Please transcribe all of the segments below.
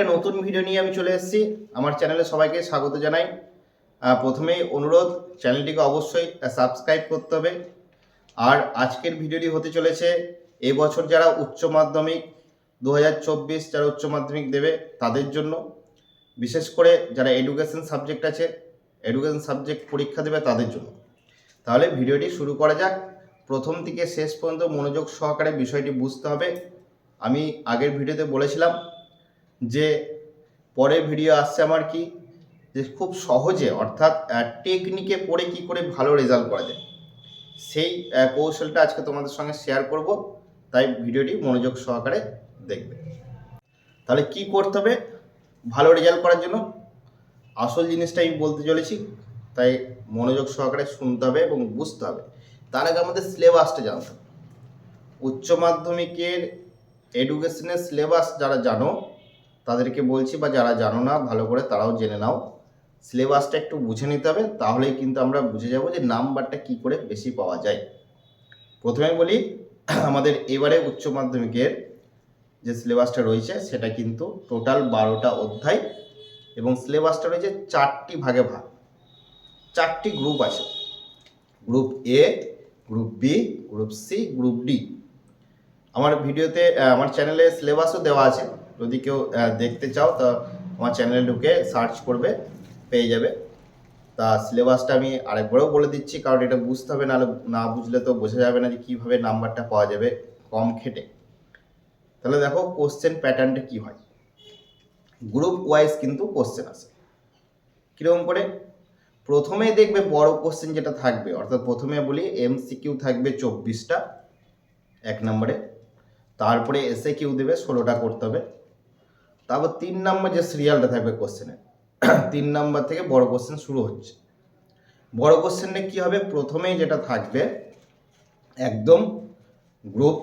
একটা নতুন ভিডিও নিয়ে আমি চলে এসেছি। আমার চ্যানেলে সবাইকে স্বাগত জানাই। প্রথমেই অনুরোধ চ্যানেলটিকে অবশ্যই সাবস্ক্রাইব করতে হবে। আর আজকের ভিডিওটি হতে চলেছে এবছর যারা উচ্চ মাধ্যমিক দু হাজার চব্বিশ যারা উচ্চ মাধ্যমিক দেবে, তাদের জন্য। বিশেষ করে যারা এডুকেশন সাবজেক্ট আছে এডুকেশন সাবজেক্ট পরীক্ষা দেবে, তাদের জন্য। তাহলে ভিডিওটি শুরু করা যাক। প্রথম থেকে শেষ পর্যন্ত মনোযোগ সহকারে বিষয়টি বুঝতে হবে। আমি আগের ভিডিওতে বলেছিলাম যে পরের ভিডিও আসছে আমার কি? যে খুব সহজে, অর্থাৎ টেকনিকে পড়ে কি করে ভালো রেজাল্ট করা যায়। সেই কৌশলটা আজকে তোমাদের সঙ্গে শেয়ার করব। তাই ভিডিওটি মনোযোগ সহকারে দেখবে। তাহলে কি করতে হবে? ভালো রেজাল্ট করার জন্য আসল জিনিসটা আমি বলতে চলেছি। তাই মনোযোগ সহকারে শুনতে হবে এবং বুঝতে হবে। তার আগে আমাদের সিলেবাসটা জানতে হবে। উচ্চ মাধ্যমিকের এডুকেশনের সিলেবাস যারা জানো তাদেরকে বলছি বা যারা জানো না, ভালো করে তারাও জেনে নাও। সিলেবাসটা একটু বুঝে নিতে হবে, তাহলেই কিন্তু আমরা বুঝে যাব যে নাম্বারটা কি করে বেশি পাওয়া যায়। প্রথমে বলি, আমাদের এবারে উচ্চ মাধ্যমিকের যে সিলেবাসটা রয়েছে, সেটা কিন্তু টোটাল বারোটা অধ্যায় এবং সিলেবাসটা রয়েছে চারটি ভাগে ভাগ। চারটি গ্রুপ আছে। Group A, group B, group C, group D. আমার ভিডিওতে, আমার চ্যানেলে সিলেবাসও দেওয়া আছে। যদি কেউ দেখতে চাও, তা আমার চ্যানেলে ঢুকে সার্চ করবে, পেয়ে যাবে। তা সিলেবাসটা আমি আরেকবারও বলে দিচ্ছি, কারণ এটা বুঝতে হবে, নাহলে না বুঝলে তো বোঝা যাবে না যে কীভাবে নাম্বারটা পাওয়া যাবে কম খেটে। তাহলে দেখো কোশ্চেন প্যাটার্নটা কি হয়। গ্রুপ ওয়াইজ কিন্তু কোশ্চেন আসে। কীরকম করে? প্রথমেই দেখবে বড় কোশ্চেন যেটা থাকবে, অর্থাৎ প্রথমে বলি এমসিকিউ থাকবে চব্বিশটা, এক নম্বরে। তারপরে এসে কিউ দেবে, ষোলোটা করতে হবে। তারপর তিন নম্বর যে সিরিয়ালটা থাকবে কোশ্চেনে তিন নম্বর থেকে বড় কোশ্চেন শুরু হচ্ছে। বড় কোশ্চেনে কি হবে? প্রথমেই যেটা থাকবে, একদম গ্রুপ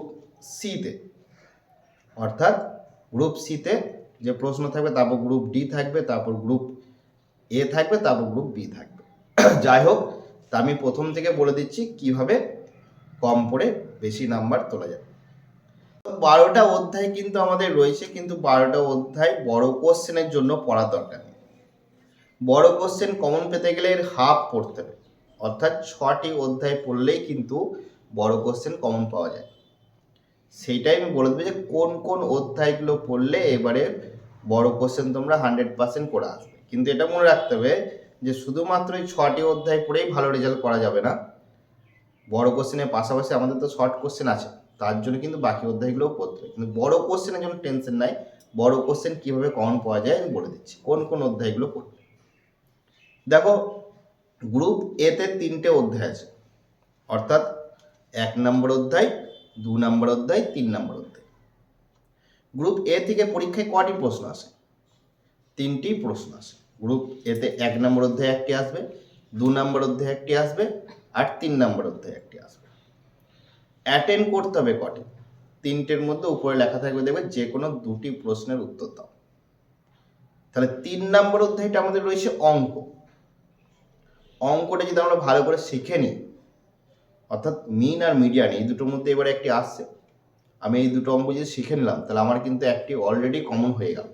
সিতে অর্থাৎ গ্রুপ সিতে যে প্রশ্ন থাকবে, তারপর গ্রুপ ডি থাকবে, তারপর গ্রুপ এ থাকবে, তারপর গ্রুপ বি থাকবে। যাই হোক, তা আমি প্রথম থেকে বলে দিচ্ছি কীভাবে কম পড়ে বেশি নাম্বার তোলা যাবে বারোটা অধ্যায় কিন্তু আমাদের রয়েছে, কিন্তু বারোটা অধ্যায় বড় কোশ্চেনের জন্য পড়া দরকার নেই। বড় কোশ্চেন কমন পেতে গেলে এর হাফ পড়তে হবে। অর্থাৎ ছটি অধ্যায় পড়লেই কিন্তু বড় কোশ্চেন কমন পাওয়া যায়। সেইটাই আমি বলে দেবো যে, কোন কোন অধ্যায়গুলো পড়লে এবারে বড় কোশ্চেন তোমরা হান্ড্রেড পার্সেন্ট করে আসবে। কিন্তু এটা মনে রাখতে হবে যে, শুধুমাত্র এই ছটি অধ্যায় পড়েই ভালো রেজাল্ট করা যাবে না। বড় কোশ্চেনের পাশাপাশি আমাদের তো শর্ট কোশ্চেন আছে। তার জন্য কিন্তু বাকি অধ্যায়গুলোও পড়তে হবে। কিন্তু বড় কোশ্চেনের জন্য টেনশন নাই। বড় কোশ্চেন কীভাবে কমন পাওয়া যায় আমি বলে দিচ্ছি। কোন কোন অধ্যায়গুলো পড়বে দেখো গ্রুপ এতে তিনটে অধ্যায় আছে। অর্থাৎ এক নম্বর অধ্যায়, দু নম্বর অধ্যায়, তিন নম্বর অধ্যায়। গ্রুপ এ থেকে পরীক্ষায় কটি প্রশ্ন আসে? তিনটি প্রশ্ন আসে। গ্রুপ এতে এক নম্বর অধ্যায় একটি আসবে, দু নম্বর অধ্যায় একটি আসবে, আর তিন নম্বর অধ্যায় একটি আসবে। অ্যাটেন্ড করতে হবে কটি? তিনটের মধ্যে উপরে লেখা থাকবে দেখবে যে কোনো দুটি প্রশ্নের উত্তর দাও। তাহলে তিন নম্বর অধ্যায়টা আমাদের রয়েছে অঙ্ক। অঙ্কটা যদি আমরা ভালো করে শিখে নিই, অর্থাৎ মিন আর মিডিয়ান এই দুটোর মধ্যে এবারে একটি আসছে। আমি এই দুটো অঙ্ক যদি শিখে নিলাম, তাহলে আমার কিন্তু একটি অলরেডি কমন হয়ে গেল।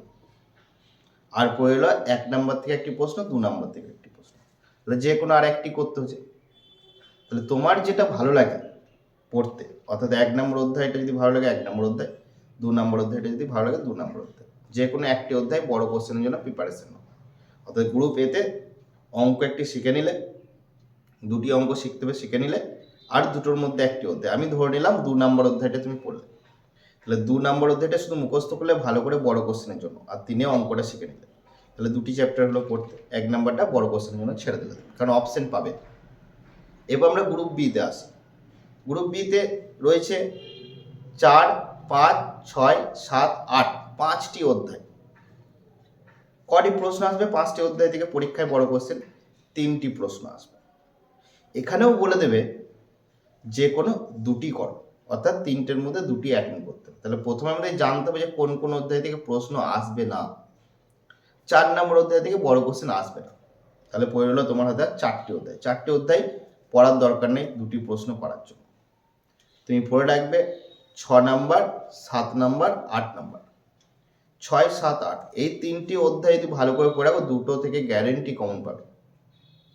আর পড়ে এলো এক নাম্বার থেকে একটি প্রশ্ন, দু নাম্বার থেকে একটি প্রশ্ন। তাহলে যে কোনো আর একটি করতে হচ্ছে। তাহলে তোমার যেটা ভালো লাগে পড়তে। অর্থাৎ এক নম্বর অধ্যায়টা যদি ভালো লাগে, এক নম্বর অধ্যায়, দু নম্বর অধ্যায়টা যদি ভালো লাগে, দু নম্বর অধ্যায়। যে কোনো একটি অধ্যায় বড় কোশ্চেনের জন্য প্রিপারেশন নাও। অর্থাৎ গ্রুপ এতে অঙ্ক একটি শিখে নিলে, দুটি অঙ্ক শিখতে হবে, শিখে নিলে, আর দুটোর মধ্যে একটি অধ্যায়। আমি ধরে নিলাম দু নম্বর অধ্যায়টা তুমি পড়লে। তাহলে দু নম্বর অধ্যায়টা শুধু মুখস্থ করলে ভালো করে বড় কোশ্চেনের জন্য, আর তিনে অঙ্কটা শিখে নিলে। তাহলে দুটি চ্যাপ্টার হলো পড়তে। এক নাম্বারটা বড় কোশ্চেনের জন্য ছেড়ে দিলে কারণ অপশন পাবে। এবার আমরা গ্রুপ বিতে আসি। গ্রুপ বিতে রয়েছে চার, পাঁচ, ছয়, সাত, আট, পাঁচটি অধ্যায়। কটি প্রশ্ন আসবে? পাঁচটি অধ্যায় থেকে পরীক্ষায় বড় কোশ্চেন তিনটি প্রশ্ন আসবে। এখানেও বলে দেবে যে কোনো দুটি করো, অর্থাৎ তিনটের মধ্যে দুটি অ্যাটেন্ড করতে হবে। তাহলে প্রথমে আমাদের জানতে হবে যে কোন কোন অধ্যায় থেকে প্রশ্ন আসবে না। চার নম্বর অধ্যায় থেকে বড় কোশ্চেন আসবে না। তাহলে পড়ে হলো তোমার হাতে চারটি অধ্যায়। চারটি অধ্যায় পড়ার দরকার নেই দুটি প্রশ্ন করার জন্য। তুমি পড়ে রাখবে ছ নাম্বার, সাত নাম্বার, আট নাম্বার। ছয়, সাত, আট, এই তিনটি অধ্যায় যদি ভালো করে পড়ে দুটো থেকে গ্যারেন্টি কমন পাবে।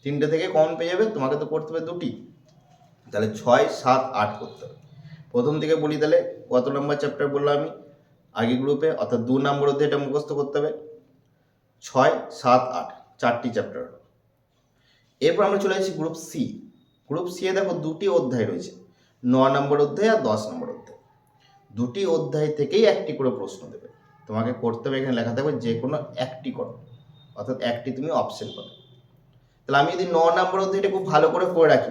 তিনটে থেকে কমন পেয়ে যাবে, তোমাকে তো করতে হবে দুটি। তাহলে ছয়, সাত, আট করতে হবে। প্রথম থেকে বলি তাহলে, কত নম্বর চ্যাপ্টার বললাম আমি? আগে গ্রুপে অর্থাৎ দু নম্বর অধ্যায় এটা মুখস্থ করতে হবে। ছয়, সাত, আট, চারটি চ্যাপ্টার এরপর আমরা চলে যাচ্ছি গ্রুপ সি গ্রুপ সি এ দেখো দুটি অধ্যায় রয়েছে। ন নম্বর অধ্যায় আর দশ নম্বর অধ্যায়। দুটি অধ্যায় থেকেই একটি করে প্রশ্ন দেবে। তোমাকে করতে হবে এখানে লেখা থাকবে যে কোনো একটি করো। অর্থাৎ একটি তুমি অপশন পাবে। তাহলে আমি যদি ন নম্বর অধ্যায়টা খুব ভালো করে করে রাখি,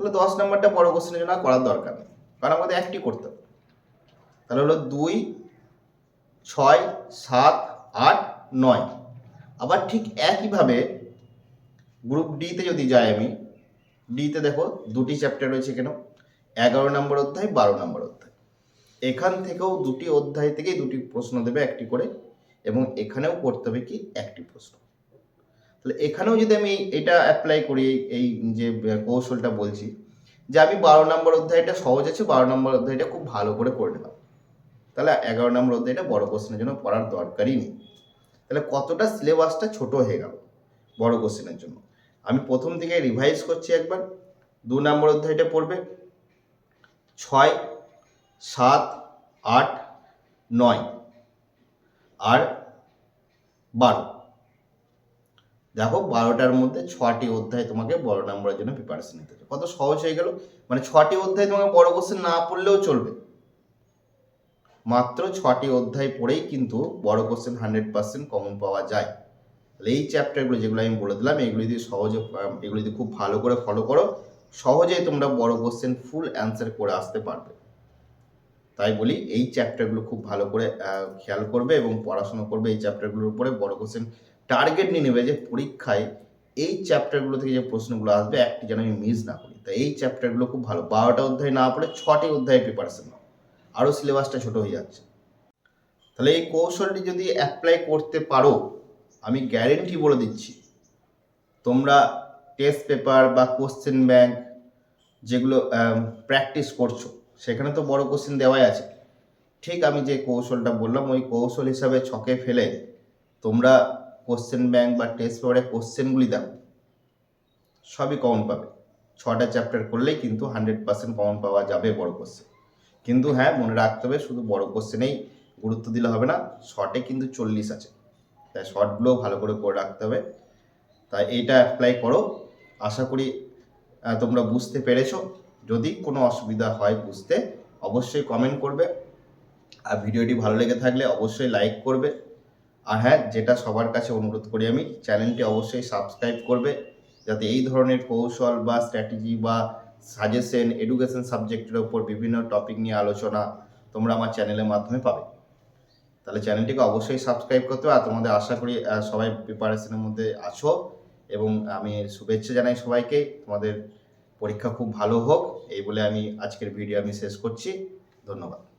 তাহলে দশ নম্বরটা বড় কোশ্চেনের জন্য করার দরকার নেই। কারণ আমাদের একটি করতে হবে। তাহলে হলো দুই, ছয়, সাত, আট, নয়। আবার ঠিক একইভাবে গ্রুপ ডিতে যদি যাই আমি ডিতে দেখো দুটি চ্যাপ্টার রয়েছে কেন? এগারো নম্বর অধ্যায়, বারো নম্বর অধ্যায়। এখান থেকেও দুটি অধ্যায় থেকেই দুটি প্রশ্ন দেবে একটি করে এবং এখানেও করতে হবে কি? একটি প্রশ্ন। তাহলে এখানেও যদি আমি এটা অ্যাপ্লাই করি, এই যে কৌশলটা বলছি, যে আমি বারো নম্বর অধ্যায়টা সহজ আছে, বারো নম্বর অধ্যায়টা খুব ভালো করে করে নিলাম। তাহলে এগারো নম্বর অধ্যায়টা বড় কোশ্চেনের জন্য পড়ার দরকারই নেই। তাহলে কতটা সিলেবাসটা ছোট হয়ে গেল বড় কোশ্চেনের জন্য? আমি প্রথম থেকে রিভাইজ করছি একবার। দু নম্বর অধ্যায়টা পড়বে। ছয়, সাত, আট, নয় আর বারো। দেখো বারোটার মধ্যে ছটি অধ্যায় তোমাকে বড় নম্বরের জন্য প্রিপারেশন নিতে হবে। কত সহজ হয়ে গেল। মানে ছটি অধ্যায় তোমাকে বড় কোশ্চেন না পড়লেও চলবে। মাত্র ছটি অধ্যায় পড়েই কিন্তু বড় কোশ্চেন হান্ড্রেড পার্সেন্ট কমন পাওয়া যায়। তাহলে এই চ্যাপ্টারগুলো যেগুলো আমি বলে দিলাম, এগুলো যদি সহজে, এগুলো যদি খুব ভালো করে ফলো করো, সহজেই তোমরা বড় কোশ্চেন ফুল অ্যান্সার করে আসতে পারবে। তাই বলি, এই চ্যাপ্টারগুলো খুব ভালো করে খেয়াল করবে এবং পড়াশোনা করবে, এই চ্যাপ্টারগুলোর উপরে বড় কোশ্চেন টার্গেট নিয়ে নেবে যে পরীক্ষায় এই চ্যাপ্টারগুলো থেকে যে প্রশ্নগুলো আসবে, একটি যেন আমি মিস না করি। তাই এই চ্যাপ্টারগুলো খুব ভালো, বারোটা অধ্যায় না পড়ে ছটি অধ্যায় প্রিপারেশন নাও আরও সিলেবাসটা ছোট হয়ে যাচ্ছে। তাহলে এই কৌশলটি যদি অ্যাপ্লাই করতে পারো আমি গ্যারেন্টি বলে দিচ্ছি, তোমরা টেস্ট পেপার বা কোশ্চেন ব্যাংক যেগুলো প্র্যাকটিস করছ, সেখানে তো বড় কোশ্চেন দেওয়াই আছে। ঠিক আমি যে কৌশলটা বললাম, ওই কৌশল হিসাবে ছকে ফেলে তোমরা কোশ্চেন ব্যাংক বা টেস্ট পেপারে কোশ্চেনগুলি দাও, সবই কমন পাবে। ছটা চ্যাপ্টার করলেই কিন্তু হান্ড্রেড পার্সেন্ট কমন পাওয়া যাবে বড় কোশ্চেন কিন্তু হ্যাঁ মনে রাখতে হবে, শুধু বড় কোশ্চেনেই গুরুত্ব দিলে হবে না শর্টে কিন্তু চল্লিশ আছে। তাই শর্টগুলোও ভালো করে করে রাখতে হবে। তাই এইটা অ্যাপ্লাই করো। আশা করি তোমরা বুঝতে পেরেছ। যদি কোনো অসুবিধা হয় বুঝতে, অবশ্যই কমেন্ট করবে। আর ভিডিওটি ভালো লেগে থাকলে অবশ্যই লাইক করবে। আর হ্যাঁ যেটা সবার কাছে অনুরোধ করি আমি, চ্যানেলটি অবশ্যই সাবস্ক্রাইব করবে। যাতে এই ধরনের কৌশল বা স্ট্র্যাটেজি বা সাজেশন এডুকেশন সাবজেক্টের ওপর বিভিন্ন টপিক নিয়ে আলোচনা তোমরা আমার চ্যানেলের মাধ্যমে পাবে। তাহলে চ্যানেলটিকে অবশ্যই সাবস্ক্রাইব করতে হবে। আর তোমাদের আশা করি সবাই প্রিপারেশনের মধ্যে আছো এবং আমি শুভেচ্ছা জানাই সবাইকে। তোমাদের পরীক্ষা খুব ভালো হোক, এই বলে আমি আজকের ভিডিও আমি শেষ করছি। ধন্যবাদ।